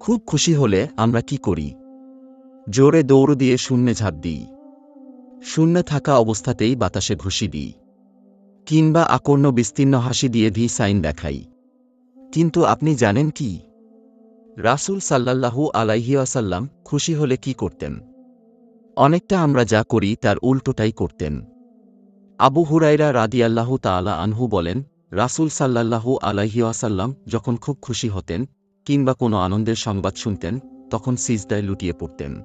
খুব খুশি হলে আমরা কি করি? জোরে দৌড় দিয়ে শূন্যে ঝাঁপ দিই। শূন্যে থাকা অবস্থাতেই বাতাসে ঘুষি দিই। কিংবা আকর্ণ বিস্তীর্ণ হাসি দিয়ে ভি সাইন দেখাই। কিন্তু আপনি জানেন কি? রাসূল সাল্লাল্লাহু আলাইহিয়াসাল্লাম খুশি হলে কি করতেন? অনেকটা আমরা যা করি তার উল্টোটাই করতেন। আবু হুরাইরা রাদিয়াল্লাহু তাআলা আনহু বলেন, রাসূল সাল্লাল্লাহু আলাইহিয়াসাল্লাম যখন খুব খুশি হতেন কিংবা কোনো আনন্দের সংবাদ শুনতেন, তখন সিজদায় লুটিয়ে পড়তেন।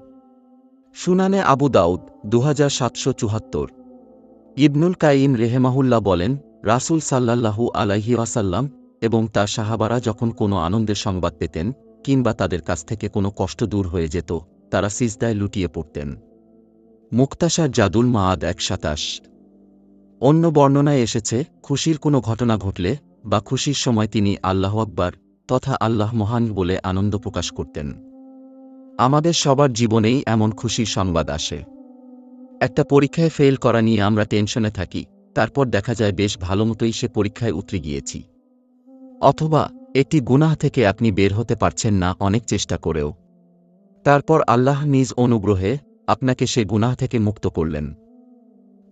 সুনানে আবু দাউদ দু চুহাত্তর ইবনুল কাইম রেহেমাহুল্লাহ বলেন, রাসূল সাল্লাল্লাহু আলাইহি ওয়াসাল্লাম এবং তার সাহাবারা যখন কোনো আনন্দের সংবাদ পেতেন, কিংবা তাদের কাছ থেকে কোনো কষ্ট দূর হয়ে যেত, তারা সিজদায় লুটিয়ে পড়তেন। মুক্তাসার জাদুল মাআদ এক সাতাশ। অন্য বর্ণনায় এসেছে, খুশির কোনো ঘটনা ঘটলে বা খুশির সময় তিনি আল্লাহ আকবার তথা আল্লাহ মহান বলে আনন্দ প্রকাশ করতেন। আমাদের সবার জীবনেই এমন খুশির সংবাদ আসে। একটা পরীক্ষায় ফেল করা নিয়ে আমরা টেনশনে থাকি, তারপর দেখা যায় বেশ ভালোমতোই সে পরীক্ষায় উতরে গিয়েছি। অথবা, একটি গুনাহ থেকে আপনি বের হতে পারছেন না অনেক চেষ্টা করেও। তারপর আল্লাহ নিজ অনুগ্রহে আপনাকে সে গুনাহ থেকে মুক্ত করলেন।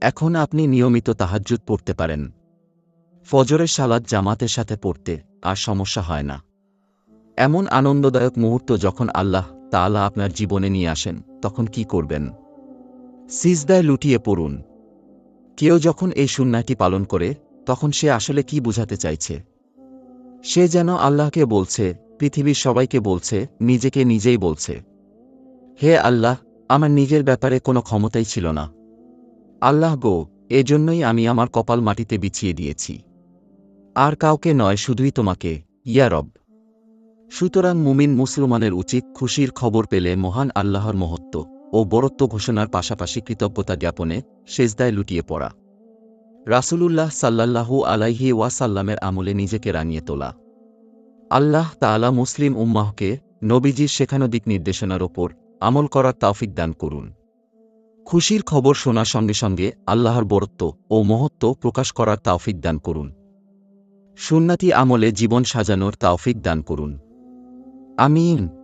এখন আপনি নিয়মিত তাহাজ্জুদ পড়তে পারেন। ফজরের সালাদ জামাতের সাথে পড়তে আর সমস্যা হয় না। এমন আনন্দদায়ক মুহূর্ত যখন আল্লাহ তাআলা আপনার জীবনে নিয়ে আসেন, তখন কি করবেন? সিজদায় লুটিয়ে পড়ুন। কেউ যখন এই সুন্নাটি পালন করে, তখন সে আসলে কি বুঝাতে চাইছে? সে যেন আল্লাহকে বলছে, পৃথিবীর সবাইকে বলছে, নিজেকে নিজেই বলছে। হে আল্লাহ, আমার নিজের ব্যাপারে কোনো ক্ষমতাই ছিল না। আল্লাহ গো, এজন্যই আমি আমার কপাল মাটিতে বিছিয়ে দিয়েছি। আর কাউকে নয়, শুধুই তোমাকে, ইয়া রব। সুতরাং মুমিন মুসলমানের উচিত খুশির খবর পেলে মহান আল্লাহর মহত্ব ও বরত্ব ঘোষণার পাশাপাশি কৃতজ্ঞতা জ্ঞাপনে সেজদায় লুটিয়ে পড়া। রাসূলুল্লাহ সাল্লাল্লাহু আলাইহি ওয়াসাল্লামের আমলে নিজেকে রানিয়ে তোলা। আল্লাহ তাআলা মুসলিম উম্মাহকে নবীজির শেখানো দিক নির্দেশনার ওপর আমল করার তাওফিক দান করুন। খুশির খবর শোনার সঙ্গে সঙ্গে আল্লাহর বরত্ব ও মহত্ব প্রকাশ করার তাওফিক দান করুন। সুন্নাতি আমলে জীবন সাজানোর তাওফিক দান করুন। Amin.